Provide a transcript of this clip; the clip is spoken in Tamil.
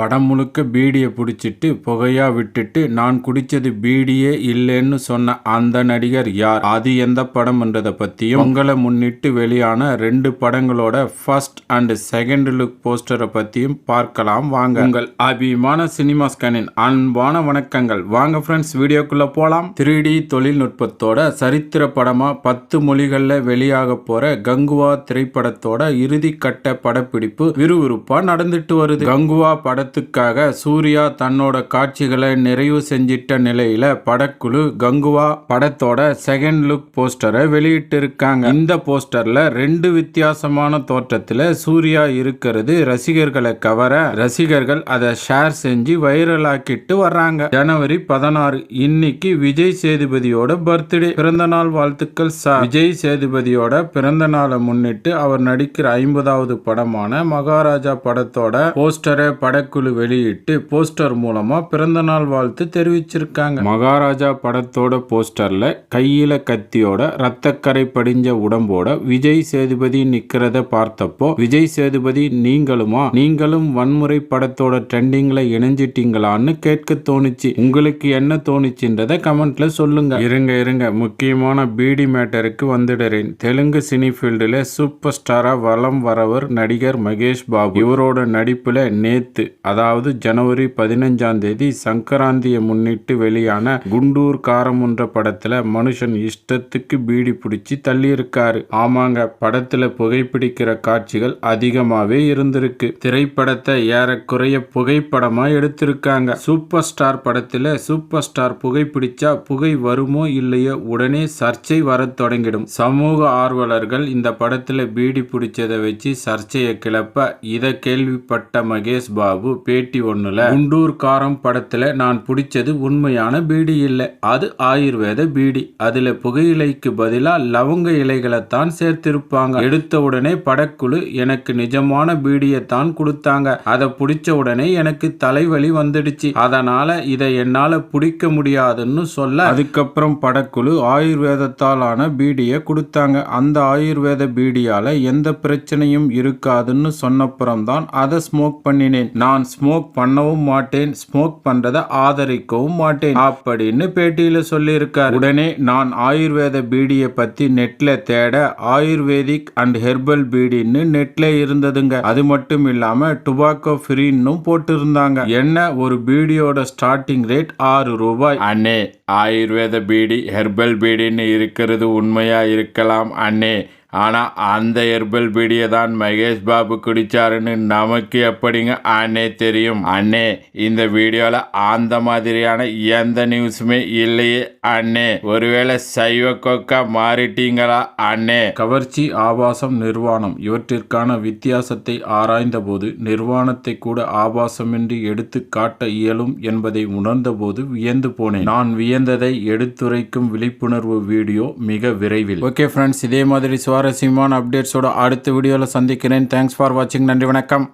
படம் முழுக்க பீடியை பிடிச்சிட்டு புகையா விட்டுட்டு நான் குடிச்சது பீடியே இல்லைன்னு சொன்ன அந்த நடிகர் யார்? அது எந்த படம்ன்றத பத்தியும் உங்களை முன்னிட்டு வெளியான ரெண்டு படங்களோட ஃபர்ஸ்ட் அண்ட் செகண்ட் லுக் போஸ்டரை பத்தியும் பார்க்கலாம் வாங்க. உங்கள் அபிமான சினிமா ஸ்கேனின் அன்பான வணக்கங்கள். வாங்க ஃப்ரெண்ட்ஸ் வீடியோக்குள்ள போலாம். த்ரீ டி தொழில்நுட்பத்தோட சரித்திர படமா பத்து மொழிகள்ல வெளியாக போற கங்குவா திரைப்படத்தோட இறுதி கட்ட படப்பிடிப்பு விறுவிறுப்பா நடந்துட்டு வருது. கங்குவா படத்துக்காக சூர்யா தன்னோட காட்சிகளை நிறைவு செஞ்சிட்ட நிலையில படக்குழு கங்குவா படத்தோட செகண்ட் லுக் போஸ்டரை வெளியிட்டு இருக்காங்க இந்த போஸ்டர்ல ரெண்டு வித்தியாசமான தோற்றத்துல சூர்யா இருக்கிறது ரசிகர்களை கவர ரசிகர்கள் அதை ஷேர் செஞ்சு வைரல் ஆக்கிட்டு வர்றாங்க. ஜனவரி பதினாறு இன்னைக்கு விஜய் சேதுபதியோட பர்த்டே பிறந்த நாள் வாழ்த்துக்கள் சார் விஜய் சேதுபதியோட பிறந்த நாளை முன்னிட்டு அவர் நடிக்கிற ஐம்பதாவது படமான மகாராஜா படத்தோட போஸ்டரை படக்குழு வெளியிட்டு போஸ்டர் மூலமா பிறந்த நாள் வாழ்த்து தெரிவிச்சிருக்காங்க. மகாராஜா படத்தோட போஸ்டர்ல கையில கத்தியோட ரத்தக்கரை படிஞ்ச உடம்போட விஜய் சேதுபதி நிக்கிறத பார்த்தப்போ விஜய் சேதுபதி நீங்களுமா? நீங்களும் வன்முறை படத்தோட ட்ரெண்டிங்ல இணைஞ்சிட்டீங்களான்னு கேட்க தோணுச்சு. உங்களுக்கு என்ன தோணுச்சுன்றத கமெண்ட்ல சொல்லுங்க. இருங்க இருங்க. முக்கியமான பிடி மேட்டருக்கு வந்துடுறேன். தெலுங்கு சினி ஃபீல்டுல சூப்பர் ஸ்டாரா வலம் வரவர் நடிகர் மகேஷ் பாபு. இவரோட நடிப்புல நேத்து அதாவது ஜனவரி பதினஞ்சாம் தேதி சங்கராந்தியை முன்னிட்டு வெளியான குண்டூர் காரமுன்ற படத்துல மனுஷன் இஷ்டத்துக்கு பீடி பிடிச்சி தள்ளியிருக்காரு. ஆமாங்க படத்துல புகைப்பிடிக்கிற காட்சிகள் அதிகமாவே இருந்திருக்கு. திரைப்படத்தை ஏறக்குறைய புகைப்படமா எடுத்திருக்காங்க. சூப்பர் ஸ்டார் படத்துல சூப்பர் ஸ்டார் புகைப்பிடிச்சா புகை வருமோ இல்லையோ உடனே சர்ச்சை வர தொடங்கிடும். சமூக ஆர்வலர்கள் இந்த படத்துல பீடி பிடிச்சதை வச்சு சர்ச்சையை கிளப்ப இதை கேள்விப்பட்ட மகேஷ் பாபு பேட்டி ஒன்றுல குண்டூர் காரம் படத்துல நான் பிடிச்சது உண்மையான பீடி இல்லை. அது ஆயுர்வேத பீடி. அதுல புகையிலைக்கு பதிலா லவங்க இலைகளை தான் சேர்த்திருப்பாங்க. எடுத்த உடனே படக்குழு எனக்கு நிஜமான பீடியை தான் கொடுத்தாங்க. அதை பிடிச்ச உடனே எனக்கு தலைவலி வந்துடுச்சு. அதனால இதை என்னால பிடிக்க முடியாதுன்னு சொல்ல அதுக்கப்புறம் படக்குழு ஆயுர்வேதத்தாலான பீடியை கொடுத்தாங்க. அந்த ஆயுர்வேத பீடியால எந்த பிரச்சனையும் இருக்காதுன்னு சொன்னப்புறம் தான் அதை ஸ்மோக் பண்ணினேன். நான் ஸ்மோக் பண்ணவும் மாட்டேன் ஸ்மோக் பண்றதை ஆதரிக்கவும் மாட்டேன் அப்படின்னு பேட்டியில சொல்லியிருக்கார். உடனே நான் ஆயுர்வேத பீடியை பத்தி நெட்ல தேட ஆயுர்வேதிக் அண்ட் ஹெர்பல் பீடின்னு நெட்ல இருந்ததுங்க. அது மட்டும் இல்லாம டுபாக்கோ ஃப்ரீன்னும் போட்டிருந்தாங்க. என்ன ஒரு பீடியோட ஸ்டார்டிங் ரேட் ஆறு ரூபாய். அண்ணே ஆயுர்வேத பீடி ஹெர்பல் பீடின்னு இருக்கிறது உண்மையா இருக்கலாம் அண்ணே. ஆனால் அந்த ஹெர்பல் பீடியை தான் மகேஷ் பாபு குடிச்சாருன்னு நமக்கு எப்படிங்க அண்ணே தெரியும்? அண்ணே இந்த வீடியோவில் அந்த மாதிரியான எந்த நியூஸுமே இல்லையே அண்ணே. ஒருவேளை சைவ கொக்கா மாறிட்டீங்களா அண்ணே? கவர்ச்சி ஆபாசம் நிர்வாணம் இவற்றிற்கான வித்தியாசத்தை ஆராய்ந்தபோது நிர்வாணத்தை கூட ஆபாசமின்றி எடுத்து காட்ட இயலும் என்பதை உணர்ந்தபோது வியந்து போனேன். நான் வியந்ததை எடுத்துரைக்கும் விழிப்புணர்வு வீடியோ மிக விரைவில். ஓகே ஃப்ரெண்ட்ஸ் இதே மாதிரி சுவாரஸ்யமான அப்டேட்ஸோட அடுத்த வீடியோவில் சந்திக்கிறேன். தேங்க்ஸ் ஃபார் வாட்சிங் நன்றி வணக்கம்.